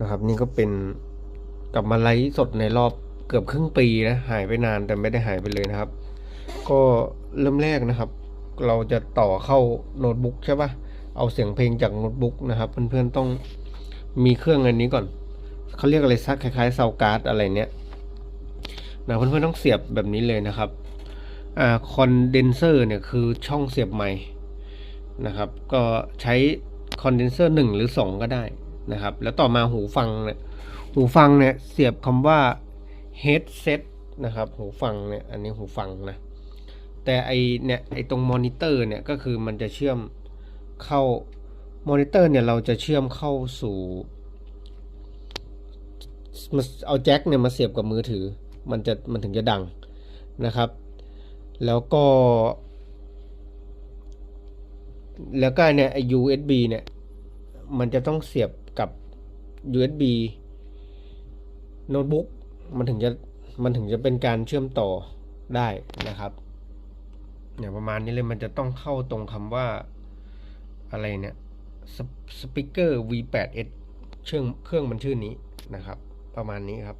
นะครับ นี่ก็เป็นกลับมาไลฟ์สดในรอบเกือบครึ่งปีนะหายไปนานแต่ไม่ได้หายไปเลยนะครับ ก็เริ่มแรกนะครับ เราจะต่อเข้าโน้ตบุ๊กใช่ปะเอาเสียงเพลงจากโน้ตบุ๊กนะครับ เพื่อนๆต้องมีเครื่องอันนี้ก่อนเขาเรียกอะไรซักคล้ายๆเซาการ์ดอะไรเนี้ยนะเพื่อนๆต้องเสียบแบบนี้เลยนะครับอ่าคอนเดนเซอร์เนี่ยคือช่องเสียบไมค์นะครับ ก็ใช้คอนเดนเซอร์หนึ่งหรือสองก็ได้ นะครับ แล้วต่อมาหูฟังเนี่ยหูฟังเนี่ยเสียบคำว่า headset นะครับ หูฟังเนี่ยอันนี้หูฟังนะแต่ไอเนี่ยไอตรงมอนิเตอร์เนี่ยก็คือมันจะเชื่อมเข้ามอนิเตอร์เนี่ยเราจะเชื่อมเข้าสู่มาเอาแจ็คเนี่ยมาเสียบกับมือถือ มันจะมันถึงจะดังนะครับ แล้วก็ แล้วก็เนี่ยไอ USB เนี่ย มันจะต้องเสียบ USB โน้ตบุ๊กมันถึงจะมันถึงจะเป็นการเชื่อมต่อได้นะครับอย่างประมาณนี้เลยมันจะต้องเข้าตรงคำว่าอะไรเนี่ยสปิเกอร์ V8S เครื่องเครื่องมันชื่อนี้นะครับ ประมาณนี้ครับ